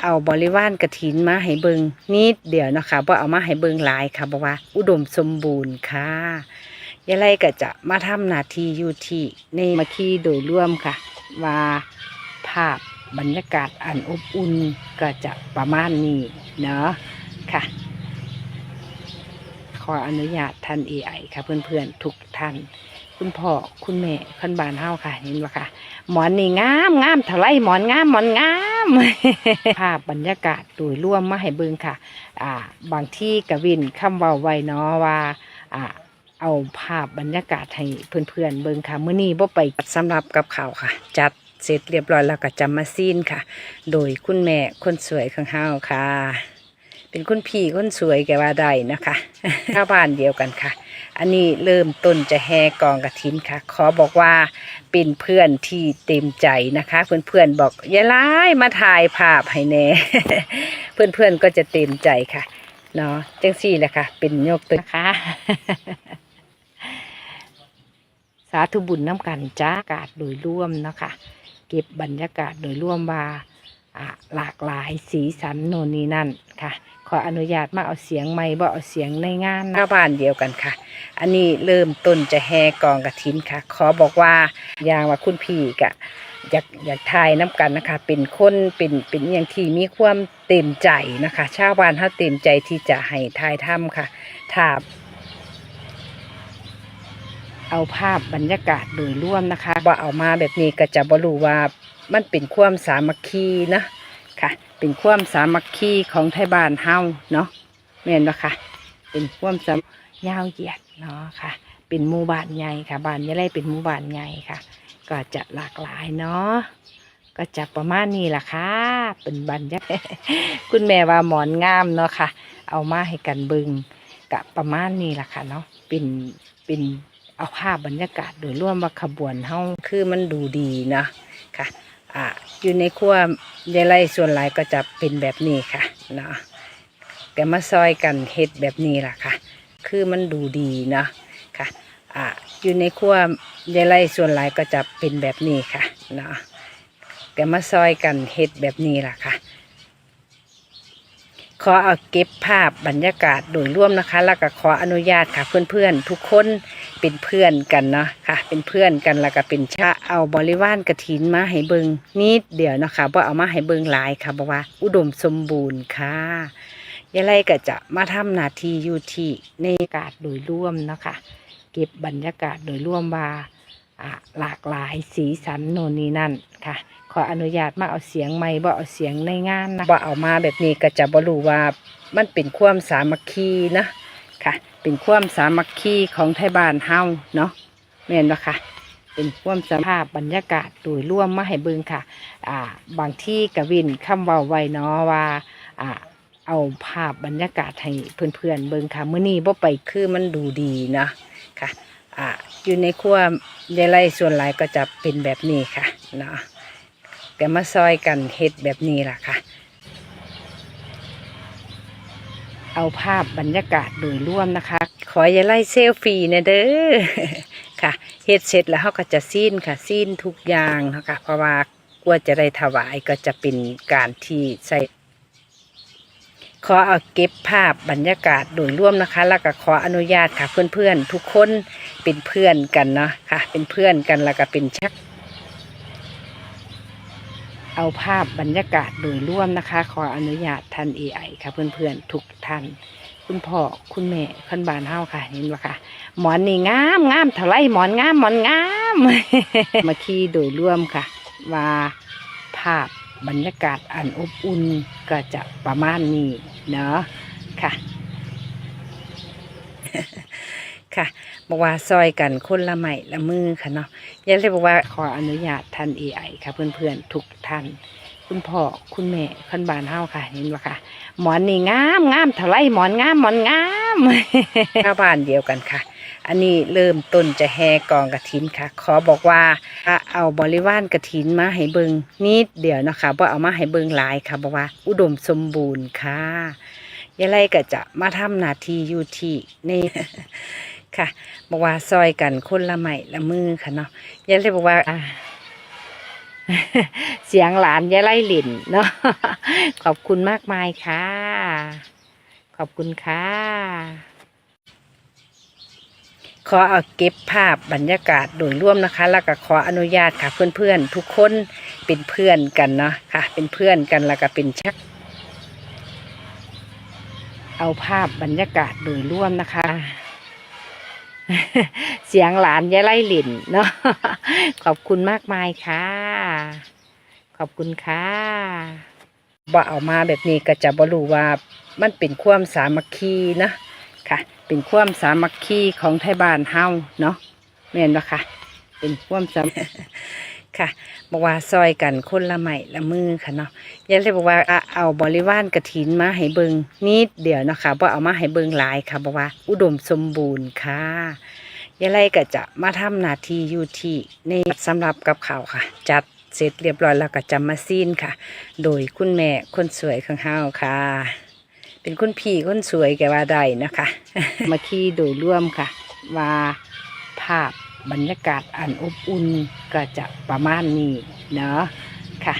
เอาบริวารกระถินมาให้เบิงนิดเดียวนะคะว่าเอามาให้เบิงหลายค่ะบอกว่า อุดมสมบูรณ์ค่ะยายไล่ก็จะมาทำนาทีอยู่ที่ในมาคีโดยร่วมค่ะ ว่าภาพบรรยากาศอันอบอุ่นก็จะประมาณนี้เนาะค่ะ ขออนุญาตท่าน AI ค่ะเพื่อนๆ ทุกท่าน คุณพ่อคุณแม่คันบานเฮาค่ะเห็นไหมคะหมอนนี่งามงามเทลายหมอนงามหมอนงามภาพบรรยากาศโดยร่วมมาให้เบิ่งค่ะ อ่า บางที่กวินคำเว้าไว้เนาะว่า อ่า เอาภาพบรรยากาศให้เพื่อนๆเบิ่งค่ะมื้อนี้บ่ไปสำหรับกับข้าวค่ะ จัดเสร็จเรียบร้อยแล้วก็จะมาซีนค่ะ โดยคุณแม่คนสวยของเฮาค่ะ เป็นคุณพี่คนสวยแกว่าได้นะคะข้าวบ้านเดียวกันค่ะ อันนี้เริ่มต้นจะแห่กองกระถินค่ะ ขอบอกว่าเป็นเพื่อนที่เต็มใจนะคะ เพื่อนๆบอกอย่าไล่มาถ่ายภาพให้แน่เพื่อนๆก็จะเต็มใจค่ะเนาะจังสี่แหละค่ะ เป็นยกตัวนะคะสาธุบุญน้ำกันจ้าอากาศโดยร่วมนะคะเก็บบรรยากาศโดยร่วมว่าอ่าหลากหลายสีสันโน่นนี่นั่นค่ะ ขออนุญาตมาเอาเสียงไม่บ่เอาเสียงในงานนะบ้านเดียวกันค่ะ อันนี้เริ่มต้นจะแห่กองกระถินค่ะ ขอบอกว่าอย่างว่าคุณพี่กะอยากอยากทายน้ำกันนะคะ เป็นคนเป็นเป็นอย่างที่มีความเต็มใจนะคะ ชาวบ้านเขาเต็มใจที่จะให้ทายถ้ำค่ะถ้าเอาภาพบรรยากาศโดยร่วมนะคะว่าเอามาแบบนี้ก็จะบรู้ว่ามันเป็นความสามัคคีนะ ค่ะ เป็นความสามัคคีของไทยบ้านเฮาเนาะแม่นบ่ค่ะ เป็นความสามยาวเหยียดเนาะค่ะ เป็นหมู่บ้านใหญ่ค่ะบ้านยะไรเป็นหมู่บ้านใหญ่ค่ะ ก็จะหลากหลายเนาะก็จะประมาณนี้ล่ะค่ะ เป็นบรรยากาศคุณแม่ว่าหมอนงามเนาะค่ะ เอามาให้กันเบิงกะประมาณนี้ล่ะค่ะเนาะเป็นเป็นเอาภาพบรรยากาศโดยร่วมว่าขบวนเฮาคือมันดูดีเนาะค่ะ อ่าอยู่ในครัวยายไล่ส่วนหลายก็จะเป็นแบบนี้ค่ะเนาะแกมาซอยกันเฮ็ดแบบนี้ล่ะค่ะ คือมันดูดีเนาะค่ะอะอยู่ในครัวยายไล่ส่วนหลายก็จะเป็นแบบนี้ค่ะเนาะแกมาซอยกันเฮ็ดแบบนี้ล่ะค่ะ ขอเอาเก็บภาพบรรยากาศโดยร่วมนะคะ แล้วก็ขออนุญาตค่ะ เพื่อนๆ ทุกคนเป็นเพื่อนกันเนาะค่ะ เป็นเพื่อนกันแล้วก็เป็นชาเอาบริวารกระถินมาให้เบิงนิดเดียวนะคะว่าเอามาให้เบิงหลายค่ะบอกว่า อุดมสมบูรณ์ค่ะยายไล่ก็จะมาทำหน้าที่อยู่ที่ในอากาศโดยร่วมเนาะคะเก็บบรรยากาศโดยร่วมว่าอ่าหลากหลายสีสันโน่นนี่นั่นค่ะ ขออนุญาตมาเอาเสียงไม่บ่เอาเสียงในงานนะว่เอามาแบบนี้ก็จะบ่รู้ว่ามันเป็นความสามัคคีนะค่ะ เป็นความสามัคคีของไทยบ้านเฮาเนาะแม่นบ่ค่ะเป็นความสภาพบรรยากาศโดยร่วมมาให้เบิ่งค่ะ อ่า บางที่กวินคำเว้าไว้เนาะว่า อ่า เอาภาพบรรยากาศให้เพื่อนๆเบิ่งค่ะมื้อนี้บ่ไปคือมันดูดีนะค่ะ อ่า อยู่ในครัวยายไล่ส่วนหลายก็จะเป็นแบบนี้ค่ะเนาะ กมาซอยกันเฮ็ดแบบนี้ล่ะค่ะ เอาภาพบรรยากาศโดยร่วมนะคะ ขออย่าไล่เซลฟี่นะเด้อค่ะเฮ็ดเสร็จแล้วเขาก็จะซีนค่ะซีนทุกอย่างนะคะเพราะว่ากลัวจะได้ถวายก็จะเป็นการที่ใส่ขอเอาเก็บภาพบรรยากาศโดยร่วมนะคะ แล้วก็ขออนุญาตค่ะ เพื่อนๆ ทุกคนเป็นเพื่อนกันเนาะค่ะ เป็นเพื่อนกันแล้วก็เป็นชัก เอาภาพบรรยากาศโดยร่วมนะคะ ขออนุญาตท่าน AI ค่ะ เพื่อนๆ ทุกท่าน คุณพ่อคุณแม่คันบานเฮาค่ะเห็นไหมคะหมอนนี่งามงามเทลายหมอนงามหมอนงาม มาคีโดยร่วมค่ะ ว่าภาพบรรยากาศอันอบอุ่นก็จะประมาณนี้เนาะค่ะ ค่ะ บอกว่าซอยกันคนละไม้ละมือค่ะเนาะยังเลยบอกว่าขออนุญาตท่าน AI ค่ะ เพื่อนๆทุกท่าน คุณพ่อคุณแม่คันบานเฮาค่ะเห็นไหมคะหมอนนี่งามงามเทลายหมอนงามหมอนงามข้าบ้านเดียวกันค่ะ อันนี้เริ่มต้นจะแห่กองกระถินค่ะ ขอบอกว่าเอาบริวารกระถินมาให้เบิงนิดเดียวนะคะว่าเอามาให้เบิงหลายค่ะบอกว่า อุดมสมบูรณ์ค่ะยายไล่ก็จะมาทำหน้าที่อยู่ที่ใน ค่ะบอกว่าซอยกันคนละไม้ละมือค่ะเนาะยายไล่บอกว่าอ่าเสียงหลานยายไล่หลินเนาะขอบคุณมากมายค่ะ ขอบคุณค่ะ ขอเอาเก็บภาพบรรยากาศโดยร่วมนะคะ แล้วก็ขออนุญาตค่ะเพื่อนๆ ทุกคนเป็นเพื่อนกันเนาะค่ะ เป็นเพื่อนกันแล้วก็เป็นชัก เอาภาพบรรยากาศโดยร่วมนะคะ เสียงหลานยายไล่หลินเนาะขอบคุณมากมายค่ะ ขอบคุณค่ะบ่เอามาแบบนี้ก็จะบ่รู้ว่ามันเป็นความสามัคคีนะค่ะ เป็นความสามัคคีของไทยบ้านเฮาเนาะแม่นบ่ค่ะ เป็นความสาค่ะบอกว่าซอยกันคนละไม้ละมือค่ะเนาะยายเลยบอกว่าเอาบริวารกระถินมาให้เบิงนิดเดียวเนาะคะบ่เอามาให้เบิงหลายค่ะบอกว่า อุดมสมบูรณ์ค่ะยายไลก็จะมาทำหน้าที่อยู่ที่ในสำหรับกับข่าวค่ะ จัดเสร็จเรียบร้อยแล้วก็จะมาซีนค่ะ โดยคุณแม่คนสวยของเฮาค่ะ เป็นคุณพี่คนสวยแกว่าได้นะคะ มาคีโดยร่วมค่ะ ว่าภาพ บรรยากาศอันอบอุ่นก็จะประมาณนี้เนาะค่ะ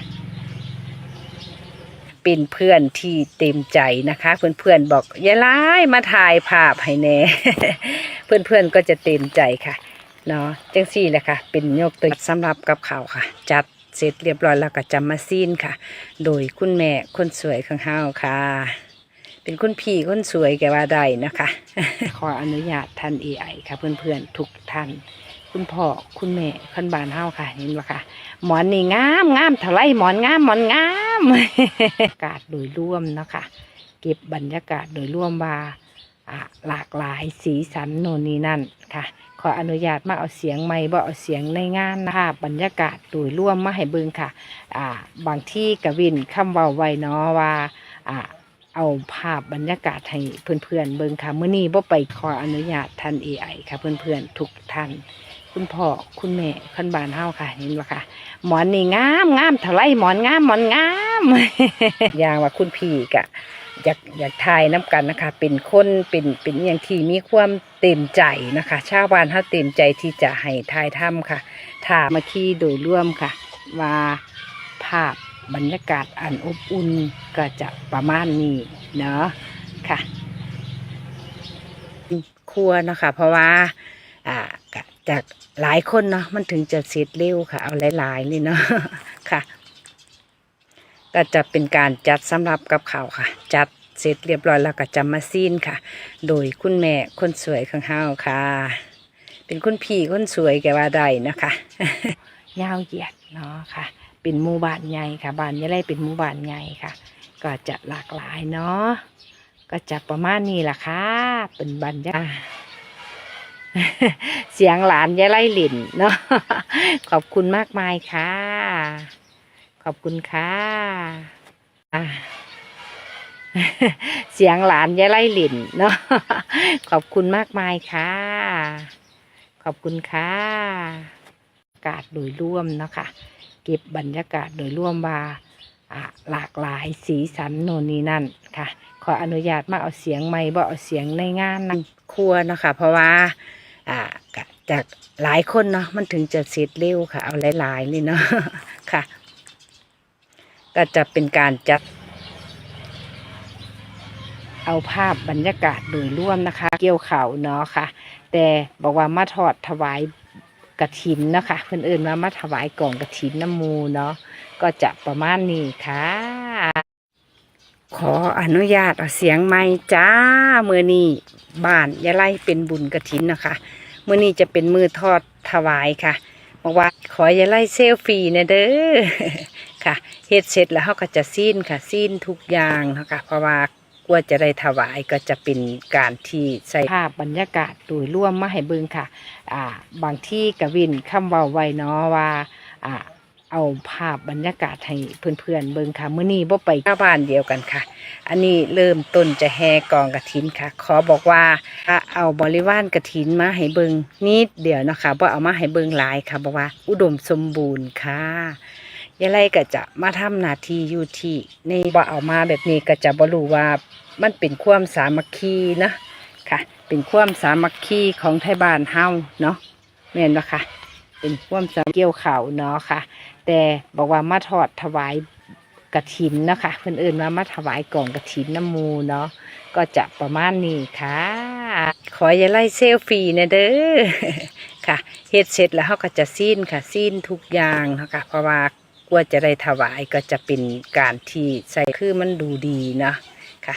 เป็นเพื่อนที่เต็มใจนะคะ เพื่อนๆบอกอย่าไล่มาถ่ายภาพให้แน่ เพื่อนๆก็จะเต็มใจค่ะเนาะจังซี่แหละค่ะ เป็นยกตัวสำหรับกับข่าวค่ะ จัดเสร็จเรียบร้อยแล้วก็จะมาซีนค่ะ โดยคุณแม่คนสวยของเฮาค่ะ เป็นคุณพี่คนสวยแกว่าได้นะคะ ขออนุญาตท่านเอไอค่ะเพื่อนๆทุกท่าน คุณพ่อคุณแม่คนบ้านเฮาค่ะเห็นไหมคะหมอนนี่งามงามเท่าไรหมอนงามหมอนงามบรรยากาศโดยร่วมเนาะคะเก็บบรรยากาศโดยร่วมว่าหลากหลายสีสันโน่นนี่นั่นค่ะ ขออนุญาตมาเอาเสียงไม่บ่เอาเสียงในงานนะคะบรรยากาศโดยร่วมมาให้เบิ่งค่ะอ่าบางที่กะวินคำเว้าไว้เนาะว่าอ่าเอาภาพบรรยากาศให้เพื่อนๆเบิ่งค่ะมื้อนี้บ่ไปขออนุญาตท่าน AI ค่ะเพื่อนๆทุกท่าน คุณพ่อคุณแม่คนบานเฮาค่ะ เห็นบ่ค่ะ หมอนนี่งามงามเท่าไรหมอนงามหมอนงามอย่างว่าคุณพี่กะอยากอยากทายน้ำกันนะคะ เป็นคนเป็นเป็นอย่างที่มีความเต็มใจนะคะ ชาวบ้านเฮาเต็มใจที่จะให้ทายถ้ำค่ะถามาคีโดยร่วมค่ะ ว่าภาพบรรยากาศอันอบอุ่นก็จะประมาณนี้เนาะค่ะครัวนะคะเพราะว่าอ่า จากหลายคนเนาะมันถึงจะเสร็จเร็วค่ะ เอาหลายๆนี่เนาะค่ะ ก็จะเป็นการจัดสำหรับกับข่าวค่ะ จัดเสร็จเรียบร้อยแล้วก็จะมาซีนค่ะ โดยคุณแม่คนสวยของเฮาค่ะ เป็นคุณพี่คนสวยแกว่าได้นะคะยาวเหยียดเนาะค่ะ เป็นหมู่บ้านใหญ่ค่ะบ้านยะไรเป็นหมู่บ้านใหญ่ค่ะ ก็จะหลากหลายเนาะก็จะประมาณนี้ล่ะค่ะ เป็นบรรยากาศ เสียงหลานยายไล่หลินเนาะขอบคุณมากมายค่ะ ขอบคุณค่ะเสียงหลานยายไล่หลินเนาะขอบคุณมากมายค่ะ ขอบคุณค่ะอากาศโดยร่วมเนาะค่ะเก็บบรรยากาศโดยร่วมว่าหลากหลายสีสันโน่นนี่นั่นค่ะ ขออนุญาตมาเอาเสียงไม่บ่เอาเสียงในงานนะครัวเนาะค่ะเพราะว่า อ่าจากหลายคนเนาะมันถึงจะเสร็จเร็วค่ะ เอาหลายๆนี่เนาะค่ะ ก็จะเป็นการจัด เอาภาพบรรยากาศโดยร่วมนะคะ เกี่ยวเขาเนาะค่ะ แต่บอกว่ามาทอดถวายกระถินเนาะคะเพื่อนเอื่นว่ามาถวายกล่องกระถินน้ำมูเนาะก็จะประมาณนี้ค่ะ ขออนุญาตเอาเสียงไม่จ้ามือนี้บ้านยะไล่เป็นบุญกระถินนะคะมือนี้จะเป็นมือทอดถวายค่ะบอกว่าขอยะไล่เซลฟี่นะเด้อค่ะเฮ็ดเสร็จแล้วเขาก็จะซีนค่ะซีนทุกอย่างนะคะเพราะว่ากว่าจะได้ถวายก็จะเป็นการที่ใส่ภาพบรรยากาศโดยร่วมมาให้เบิ่งค่ะ อ่า บางที่กวินคำเว้าไว้เนาะว่า อ่า เอาภาพบรรยากาศให้เพื่อนๆเบิ่งค่ะมื้อนี้บ่ไปชาบ้านเดียวกันค่ะ อันนี้เริ่มต้นจะแห่กองกระถินค่ะ ขอบอกว่าถ้าเอาบริวารกระถินมาให้เบิงนิดเดียวนะคะว่เอามาให้เบิงหลายค่ะบอกว่า อุดมสมบูรณ์ค่ะยายไลก็จะมาทำหน้าที่อยู่ที่ในว่าเอามาแบบนี้ก็จะบรู้ว่ามันเป็นความสามัคคีนะค่ะ เป็นความสามัคคีของไทยบ้านเฮาเนาะแม่นบ่ค่ะ เป็นความสำเกี่ยวเขาเนาะค่ะ แต่บอกว่ามาทอดถวายกระถินนะคะเพื่อนเอื่นว่ามาถวายกล่องกระถินน้ำมูเนาะก็จะประมาณนี้ค่ะ ขออย่าไล่เซลฟี่นะเด้อค่ะเฮ็ดเสร็จแล้วเขาก็จะซีนค่ะซีนทุกอย่างเนาค่ะเพราะว่ากลัวจะได้ถวายก็จะเป็นการที่ใส่คือมันดูดีเนาะค่ะ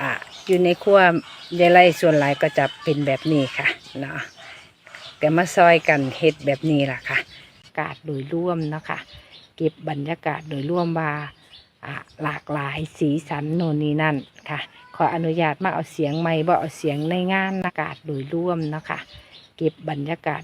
อ่าอยู่ในครัวยายไล่ส่วนหลายก็จะเป็นแบบนี้ค่ะเนาะ แก็มาซอยกันเฮ็ดแบบนี้ล่ะค่ะ กาศโดยร่วมเนาะค่ะ เก็บบรรยากาศโดยร่วมว่าหลากหลายสีสันโน่นนี่นั่นค่ะ ขออนุญาตมาเอาเสียงไม่บ่เอาเสียงในงานอากาศโดยร่วมเนาะค่ะ เก็บบรรยากาศ